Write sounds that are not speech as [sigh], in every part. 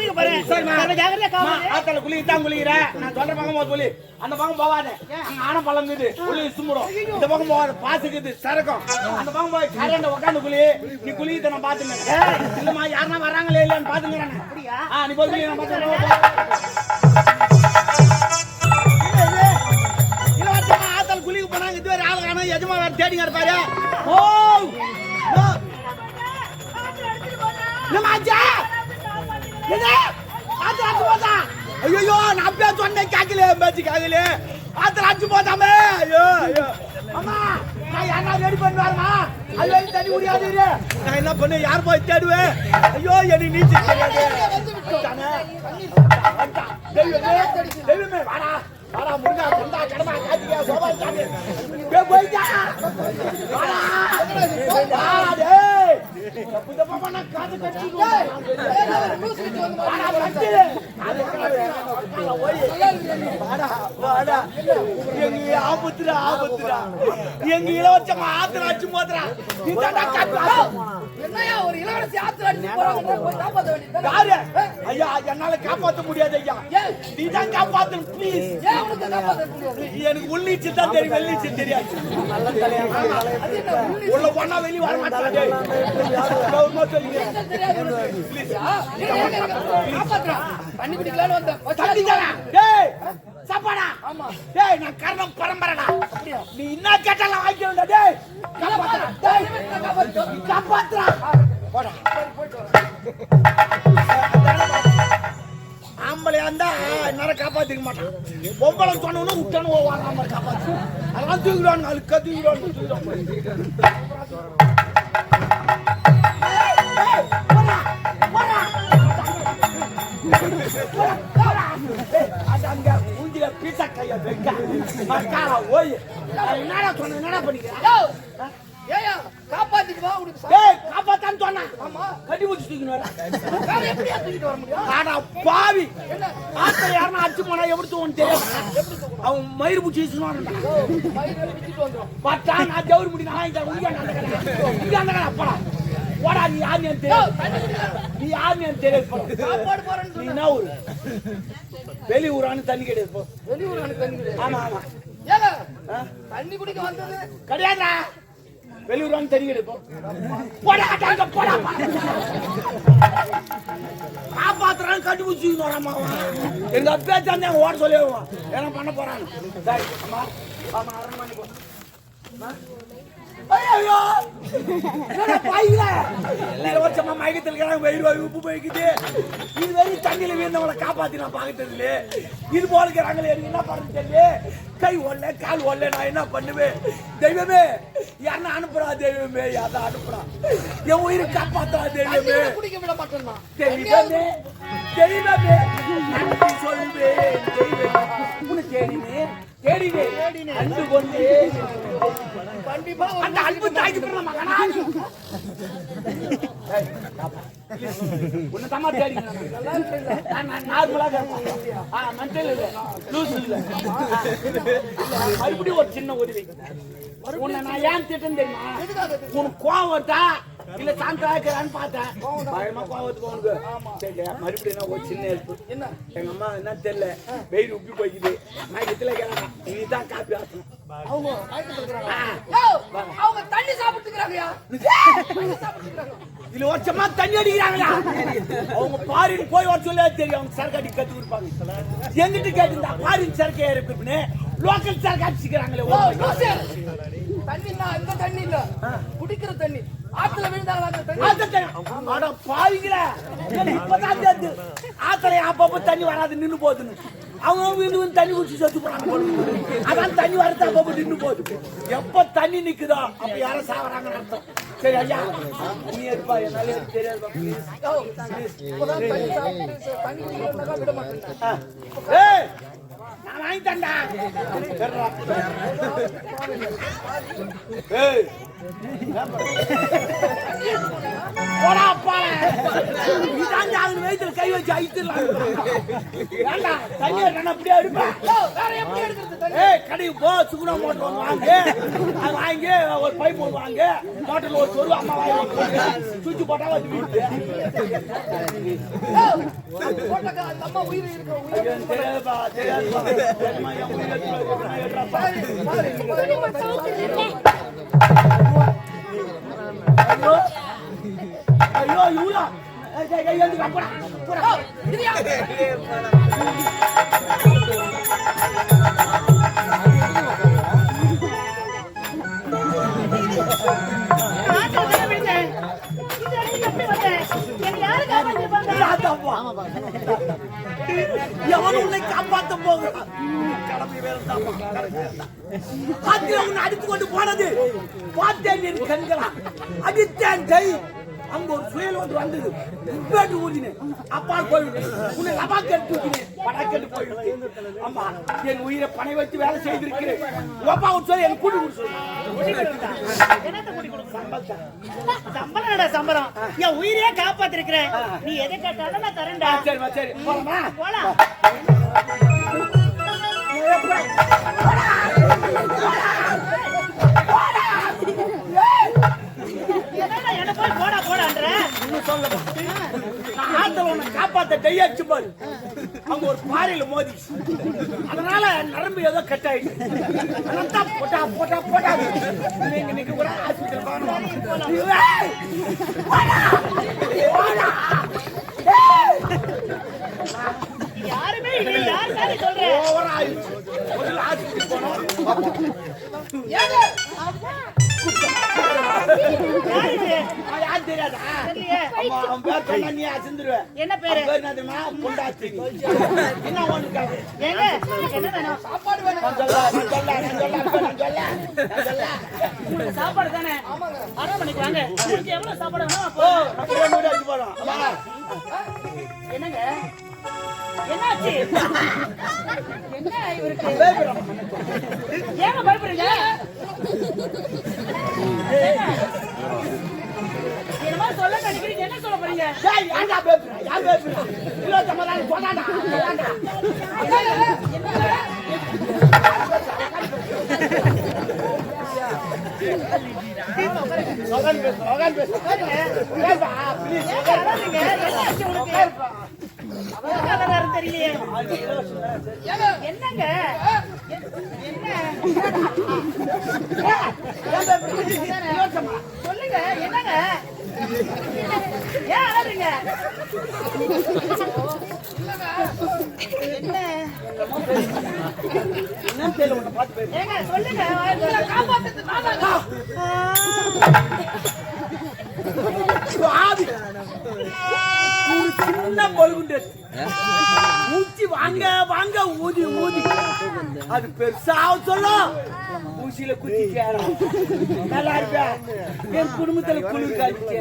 குளிக்க போறேன். அம்மா, காவல் ஆத்தால குழி தான் குளிக்கிற நான் சொல்ற பக்கம் போது குளி. அந்த பக்கம் போவாத அங்க ஆன பழம் இருக்குது. குழி சும்முடும் இந்த பக்கம் போவாத பாசுக்குது சரக்கும். அந்த பக்கம் போய் கரையாண்ட உட்காந்து குளி. நீ குளிக்கிட்ட நான் பாத்துங்க இல்லம்மா யாருன்னா வர்றாங்களே இல்லைன்னு பாத்துங்கிறேன் அப்படியா? நீ போய் குளி, நான் பாத்துக்கிறேன் போனாங்க. இதுவரை ஆள் காணும். எஜமா வேற தேடிங்க இருப்பாரு ஓ. ஓ. என்னம்மா ஆச்சா அடிச்சு போதா ஐயோ நான் அப்பயே சொன்னேன் கேட்கல பேச்சு கேட்கல ஆத்துல அடிச்சு போதாமே ஐயோ ஐயோ. அம்மா நான் யாரா ரெடி பண்ணுவாருமா? ஐயோ இது தண்ணி முடியாது நான் என்ன பண்ண யார் போய் தேடுவேன் ஐயோ எனக்கு நீச்சல் தெரியாது தெய்வமே தெய்வமே வாடா. வாடா முருகா கடமா காத்தியா சோபா சாமி. டேய் வாடா. வாடா தப்பு தப்பா பண்ணா காது கட்டிடுவோம் ஆபத்துடா ஆபத்துடா எங்க இளவச்சம் ஆத்திர அடிச்சு என்னையா ஒரு இளவரசி ஆத்துல யாரு? ஐயா என்னால காப்பாத்த முடியாது ஐயா. நீ தான் காப்பாத்து ப்ளீஸ் எனக்கு உள்நீச்சல் தான் தெரியும் வெள்ளீச்சல் தெரியாது. உள்ளி போனா வெளிய வர மாட்டாங்க. தண்ணி குடிக்கலான்னு வந்தேன் தண்ணி தானா டேய் சாப்பாடா? ஆமா. டேய் நான் கர்ணம் பரம்பரைடா. நீ என்ன கேட்டாலும் வாங்கிக்கணும்டா டேய் காப்பாத்துடா போடா ஆம்பளையா இருந்தா நேரம் காப்பாத்திக்க மாட்டான் பொம்பளை சொன்னவனு விட்டானு வாராம காப்பாத்து. அதெல்லாம் தூக்கிடுவாங்க அழுக்கா தூக்கிடுவாங்க தூக்கிடுவாங்க பீசா கைய வைக்க. மக்காரா, ஓய். என்னடா சொன்ன, என்னடா பண்ணிக்கிற? யோ, ஏய்யா, காப்பாத்திட்டு வா உனக்கு சா- ஏய், காப்பாத்தான்னு சொன்னேன். ஆமா கட்டி பிடிச்சு தூக்கின்னு வர. வேற எப்படியா தூக்கிட்டு வர முடியும் ஆடா, பாவி என்ன ஆத்துல யாருன்னா அடிச்சு போனா எப்படி தூவன்னு தெரியாது அவன் மயிர் பூச்சி வீசுவான்டா. யோ, மயிர் அடிச்சிட்டு வந்துரும் பார்த்தா நான் ஜவுரி முடி நான் வாங்கிட்டேன். உங்க அந்த கடை. இங்க அந்த கடை. போடா, நீ யாருன்னு எனக்கு யோ, தெரியாது. தண்ணி குடிக்கலாம். நீ யாருன்னு எனக்கு தெரியாது, போடா. சாப்பாடு போறேன்னு நீ ஊரு? வெளி ஊரான்னு தண்ணி கிடையாது போ. வெளியூர் எனக்கு தண்ணி கிடையாது ஆமா ஆமா? தண்ணி குடிக்க வந்தது கிடையாதுடா வெளியூரான்னு தண்ணி கிடையாது போ. போடா அங்க போடா காப்பாத்துறான்னு கண்டுபிடிச்சு வராமா எங்க அப்பா ஓட சொல்லி என்ன பண்ண போறான் சரி அம்மா ஆமா அரண்மனை போ இலவசமா மயக்கத்தில் இருக்கிறாங்க, வயிறு வாய் உப்பு போய்க்குது. இது வரையும் தண்ணியில வீழ்ந்தவங்கள காப்பாத்தி நான் பார்த்தது இல்லையே. இது போல இருக்கிறாங்களே, என்ன பண்றது தெரியல. கை ஒல்ல கால் ஒல்ல நான் என்ன பண்ணுவேன்? தெய்வமே யாருன்னா அனுப்புறா தெய்வமே? யாரா அனுப்புறா? என் உயிரை காப்பாத்துறா தெய்வமே? குடிக்க விட மாட்டேன்னா. தெய்வமே தேடினேன் தேடினேன். அன்பு கொண்டேன் கண்டிப்பா அந்த அன்பு தாய்க்கு பிறந்த மகனா. உன்னை தம்மா? நான் நான் நார்மலா கேட்பேன். ஆ, mental இல்ல, loose இல்ல. மறுபடியும் ஒரு சின்ன உதவி. உன்னை நான் ஏன் திட்டம் தெரியுமா? உனக்கு கோவம் வருதா இல்ல சாந்தா இருக்கிறான்னு பார்த்தேன். பயமா வருது உனக்கு சரி மறுபடியும் நான் ஒரு சின்ன ஹெல்ப் என்ன? எங்க அம்மா என்ன தெரியல. வெயில் உப்பி போய்க்குது. மயக்கத்துல கேட்கலாம் நீ தான் காப்பி ஆசணும் அவங்க தண்ணி சாப்பிட்டுக்கிறாங்கயா? இதுல வருஷமா தண்ணி அடிக்கிறாங்களா அவங்க பாரின் போய் வர சொல்லி தெரியும். அவங்க சரக்கு அடி கத்து கொடுப்பாங்க. எங்கிட்ட கேட்டிருந்தா பாரின் சரக்கு ஏறிப்பின்னு லோக்கல் சரக்கு அடிச்சுக்கிறாங்களே. தண்ணி இல்ல, இந்த தண்ணி இல்ல. குடிக்கிற தண்ணி. ஆத்துல விழுந்தாங்களா அட இப்பதான் ஆத்துல அப்பப்ப தண்ணி வராது நின்னு போகுதுன்னு. அவங்க வீடு தண்ணி குடிச்சு செத்து போறாங்க அதான் தண்ணி வரது அப்பப்ப நின்னு போகுது. எப்ப தண்ணி நிக்குதோ அப்ப யாரும் சாவறாங்கன்னு அர்த்தம். சரி ஐயா. நீ இருப்பா என்னால தெரியாது விட மாட்டேன் நான் வாங்கி தண்டா போடா வயித்துல கை வச்சு அழித்துடலாம் ஏண்டா தண்ணி என்ன அப்படியே எடுப்பேன் வேற எப்படி எடுக்கிறது தண்ணி? ஏய் கடைக்கு போ சுகுணா மோட்டர் ஒன்று வாங்கு. அது வாங்கி ஒரு பைப் ஒன்று வாங்கு. மோட்டர்ல ஒரு சொரு அம்மா வாங்கி சுவிட்ச் போட்டா வந்து வீட்டு ஏய், போட்டக்கா, அந்த அம்மா உயிர் இருக்கிற உயிர் ஐயோ. ஐயோ இவ்வளோ ஏய், ஏய், [laughs] ஏய், எழுந்துக்கா, உன்னை காப்பாத்த போகிறான் கடமை உன்னை அடித்து கொண்டு போனது. பார்த்தேன் என் கண்களா அடித்தேன் கை. அங்க ஒரு புயல் ஒன்று வந்தது. இப்பேட்டு ஊதினேன். அப்பா போய்விட்டேன் உன்னை லபாக்கு எடுத்து ஊதினேன். படாக்கெட்டு போய்விட்டேன் அம்மா என் உயிரை பணை வச்சு வேலை செய்திருக்கிறேன். அப்பா ஒரு சொல்லி எனக்கு கூட்டி கொடுத்து சம்பளம்டா சம்பளம் என் உயிரையே காப்பாத்திருக்கிறேன். நீ எதை கேட்டாலும் நான் தரேன்டா. சரி சரி. போலாமா? போலாம் ஆத்துல உன்னை காப்பாத்த டையாச்சு பாரு அங்க ஒரு பாறையில மோதி அதனால நரம்பு ஏதோ கட் ஆயிடுச்சு போட்டா போட்டா போட்டா நீங்க நீங்க கூட ஆஸ்பத்திரி யாருமே இல்லை யார் தானே சொல்றேன் ஓவரா ஆயிடுச்சு முதல்ல ஆஸ்பத்திரி போனோம் என்ன பேரு? என்ன என்ன சாப்பாடு சாப்பாடு தானே? அரை மணிக்கு வாங்க. எவ்வளவு சாப்பாடு என்னங்க? என்னாச்சு? என்ன இவருக்கு? ஏங்க பயப்படுறீங்க? என்னங்க? என்ன சொல்லுங்க என்னங்க ஏன் அழறீங்க என்ன என்னன்னு தெரியல, உன்னை பார்த்து ஏங்க சொல்லுங்க காப்பாத்துறது நானாங்க. ஆவி. ஒரு சின்ன பழுகுண்டு ஊச்சி வாங்க வாங்க ஊதி ஊதி. அது பெருசா சொல்லும் ஊசியில குத்தி நல்லா இருப்பேன் என் குடும்பத்துல குளிர் காய்ச்சி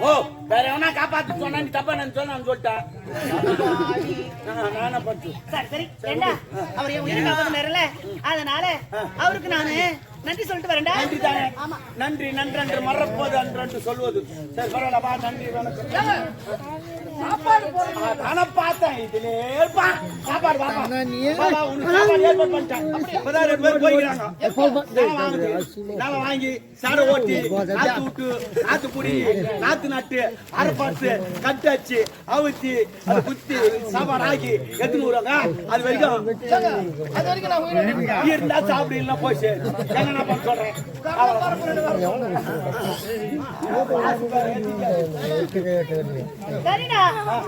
ஓ வேற எவனா காப்பாத்து சொன்னா நீ தப்பா நான் சொன்னு சொல்லிட்டேன். நான் பட்டு சரி சரி. ஏண்டா? அவர் உயிரை காப்பாத்தினாருல அதனால அவருக்கு நானு நன்றி சொல்லிட்டு வரேன்டா. நன்றி தானே? நன்றி நன்றன்று மறப்போது அன்றன்று சொல்வது. சரி பரவாயில்ல பா நன்றி வணக்கம்? சாப்பாடு பார்த்தேன். இதுல சாப்பாடு பாப்பா உனக்கு சாப்பாடு ஏற்பாடு பண்ணிட்டேன். இப்பதான் ரெண்டு பேரும் போய்க்கிறாங்க. நாளை வாங்கி சாடை ஓட்டி நாத்து விட்டு நாத்து புடி நாத்து நட்டு அரைப்பாத்து கட்டாச்சு அவுத்தி அதை குத்தி சாப்பாடு ஆக்கி எத்தனை வருவாங்க. அது வரைக்கும். இருந்தா சாப்பிடு சேரு. எங்க நான் பண்ண சொல்றேன்.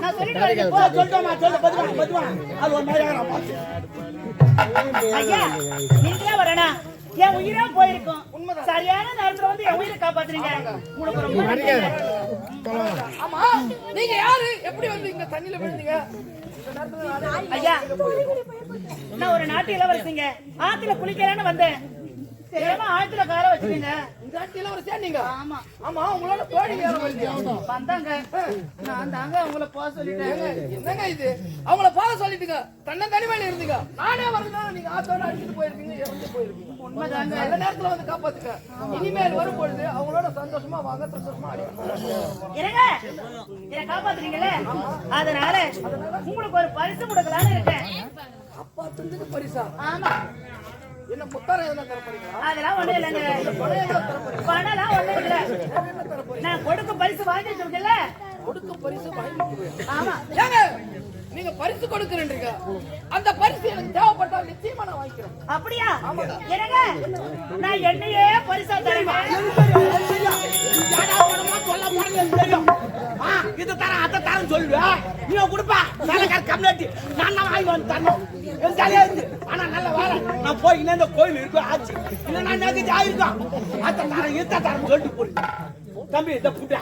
நான் சொல்லிட்டு போ, சொல்லிட்டோமா சொல்ல பதுவா பதுவா அது ஒரு மாதிரி ஐயா நீங்களே வரேனா என் உயிரா போயிருக்கும் சரியான நேரத்துல வந்து என் உயிரை காப்பாத்துறீங்க உங்களுக்கு ரொம்ப. ஆமா நீங்க யாரு எப்படி வந்து இங்க தண்ணியில விழுந்தீங்க இந்த நேரத்துல நானே- ஐயா நான் ஒரு நாட்டு இளவரசிங்க ஆத்துல குளிக்கலான்னு வந்தேன் தெரியாம ஆத்துல கார வச்சுக்கீங்க. இந்த ஆட்டில ஒரு சேர்ந்தீங்க ஆமா. ஆமா உங்களோட வரலையா? வந்தாங்க. நான் தாங்க அவங்கள போக சொல்லிட்டேன். ஏங்க, என்னங்க இது? அவங்கள போக சொல்லிட்டுங்க. தன்னை தனிமையில இருந்தீங்க. நானே வரணும் நீங்க ஆத்தோட அடிச்சுட்டு போயிருக்கீங்க இறந்து போயிருக்கீங்க. உண்மைதாங்க. நல்ல நேரத்துல வந்து காப்பாத்துக்க இனிமேல் வரும் பொழுது அவங்களோட சந்தோஷமா வாங்க சந்தோஷமா அடிக்கணும் இருங்க. இதை அதனால உங்களுக்கு ஒரு பரிசு கொடுக்கலான்னு இருக்கேன். அப்பா தந்தது பரிசா? ஆமா. என்ன முத்தாரம் எதுனா தர போறீங்களா? அதெல்லாம் ஒண்ணும் இல்லைங்க. பணம்லாம் ஒண்ணும் இல்ல. நான் கொடுக்கும் பரிசு வாங்கி வச்சிருக்கேன்ல கொடுக்க பரிசு வாங்கி ஆமா. ஏங்க நீங்க பரிசு கொடுக்குறீங்க அந்த பரிசு எனக்கு தேவைப்பட்டா நிச்சயமா நான் வாங்கிக்கிறேன். அப்படியா? என்னங்க? நான் என்னையே பரிசா உடம்பா சொல்ல எனக்கு தெரியும். ஆ, இது தரேன், அதை தரேன்னு சொல்லுவ. நீ கொடுப்பா. வேலைக்கார கம்யூனிட்டி. நான் தான் வாங்கி வந்து தரணும். என் தலையா இருந்து. ஆனா நல்ல வேலை. நான் போய் இந்த கோயில் இருக்கு, ஆச்சு. இல்லைன்னா நெகஜி ஆயிருக்கும். அதை தரேன், இதை தரேன்னு சொல்லிட்டு போடு. தம்பி இதை புட்டா.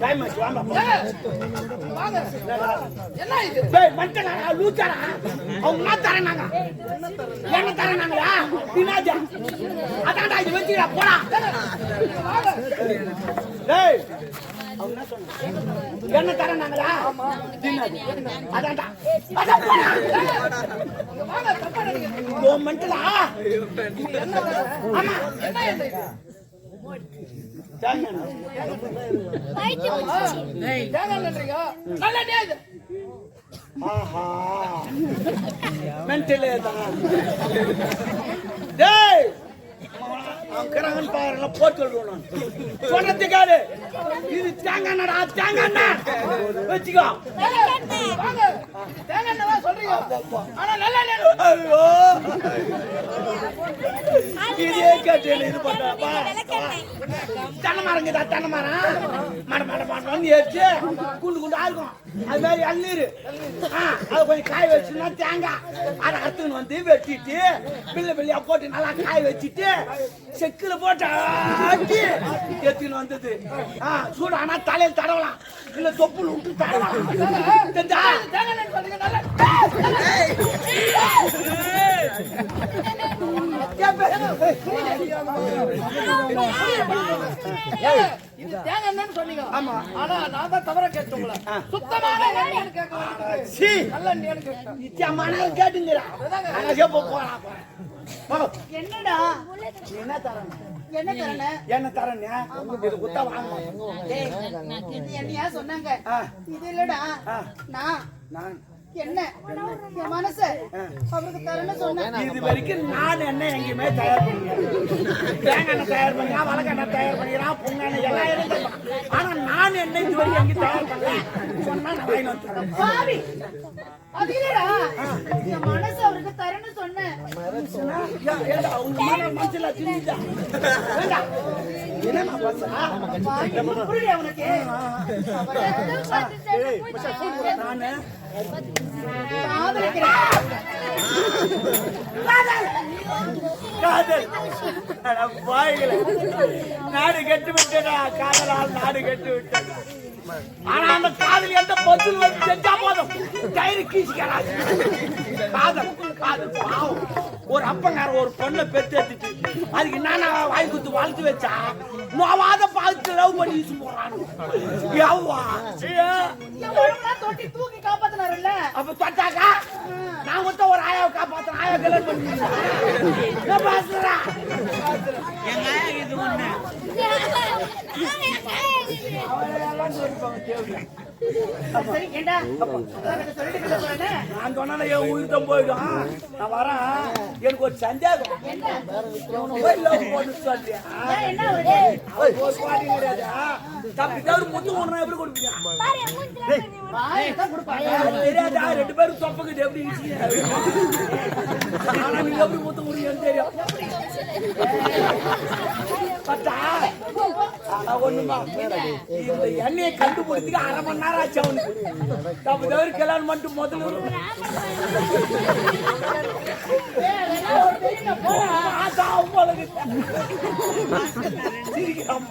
டைம் ஆச்சு, வாங்க என்ன இது டேய், மனுஷனாடா, லூசாடா. அவங்க என்ன தரேனாங்க? என்ன தரேனாங்களா? தின்னாதே. அதான்டா, இது வச்சுக்கிறா, போடா. டேய், என்ன சொன்னாங்க? நாங்களா தரேனாங்களா? அதான்டா. அதான் வாங்க தப்பா நினைக்கிறீங்க ஆமா. என்ன என்ன இது மென்டலே தான் டேய் அவன் கிரகன் பாருல போட்டு விடுவான் இது தேங்காய் நடா தேங்காய் எண்ணெய். வச்சுக்கோ. தேங்காய் சொல்றீங்க ஆனா ஐயோ. இதே கேட்டு இது பண்றப்பா தென்னை மரங்குதா தென்னை மரம். மட மட மடம்னு ஏறிச்சு. குண்டு குண்டு இருக்கும். அது மாதிரி ஆ அதை கொஞ்சம் காய வச்சுன்னா தேங்காய் அதை அறுத்துன்னு வந்து வெட்டிட்டு பிள்ளை பிள்ளையா போட்டு நல்லா காய வச்சுட்டு செக்கில் போட்டு ஆட்டி எடுத்துன்னு வந்தது. ஆ சூடு ஆனா தலையில் தடவலாம். இல்ல தொப்புள் விட்டு தடவலாம். தெரிஞ்சா? என்னடா என்ன தரணும் என்ன தரேன்னு என்ன தரேன்னு இது குத்தா வாங்க சொன்னாங்க. இது இல்லடா. நான் நான் என்ன? என் மனசு? அவருக்கு தரேன்னு சொன்னேன் இது வரைக்கும் நான் என்ன எங்கேயுமே தயார் பண்ணிக்கிறேன் தேங்காய் எண்ணெய் தயார் பண்ணிக்கிறான் வழக்கெண்ணெய் தயார் பண்ணிக்கிறான் பொங்கெண்ணெய் எல்லாம் இருந்துக்கலாம் ஆனா நான் என்ன இது வரைக்கும் எங்கேயும் தயார் பண்ணல. சொன்னா நான் வாங்கி வந்துடுறேன் மனசு அவருக்கு தரேன்னு சொன்னேன். உனக்கு? காதல் நாடு கெட்டு விட்டடா காதலால் நாடு கெட்டு விட்டது ஆனா அந்த காதல். எந்த பொத்தில் வந்து செஞ்சா போதும் கயிறு கீசிக்கிறாங்க காதல் காதல் பாவம் ஒரு அப்பங்கார ஒரு பொண்ணை பெற்று எடுத்துட்டு அதுக்கு என்னன்னா வாய் கொடுத்து வளர்த்து வச்சா நோவாத பார்த்து லவ் பண்ணி யூஸ் போறான் எவ்வா தொட்டி தூக்கி காப்பாத்தினாருல்ல? அப்ப தொட்டாக்கா? நான் மட்டும் ஒரு ஆயாவை காப்பாத்தேன் ஆயா கல்யாணம் பண்ணி பேசுறா சரி ஏண்டா உனக்கு சொல்லிட்டு கிட்ட போறேன்னு நான் சொன்னா என் உயிர் தான் போயிடும் நான் வரேன் எனக்கு ஒரு சந்தேகம் தப்பி முத்து ஒண்ணு எப்படி கொடுப்பீங்க தெரியாதா ரெண்டு பேரும் எப்படி ஆனா நீங்க எப்படி முத்து கொடுங்கன்னு தெரியும் பத்தா எண்ணெயை கண்டுபிடித்துக்கு அரை மணி நேரம் ஆச்சு அவனுக்கு தப்பு தவிர கல்யாணம் பண்ணிட்டு முதல்ல சிரிக்கிறான்.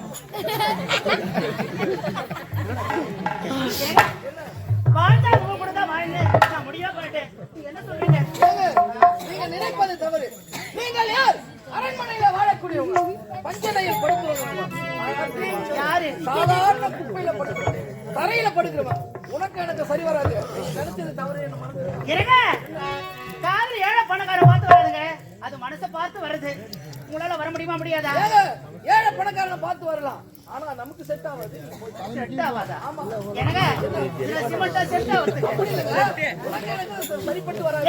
தவறு நீங்கள் யார்? சாதாரண குப்பையில படுக்கிறவன். தரையில படுக்கிறவன். உனக்கு எனக்கு சரி வராது. நினைச்சது தவறு இருங்க. காதல் ஏழை பணக்காரன் பார்த்து வராதுங்க. அது மனசை பார்த்து வருது உங்களால வர முடியுமா முடியாதா? ஏழை பணக்காரனை பார்த்து வரலாம். ஆனா நமக்கு செட் ஆகாது. செட் ஆகாதா? இதுல சிமெண்டா செட் ஆகுது? எனக்கு சரிப்பட்டு வராது.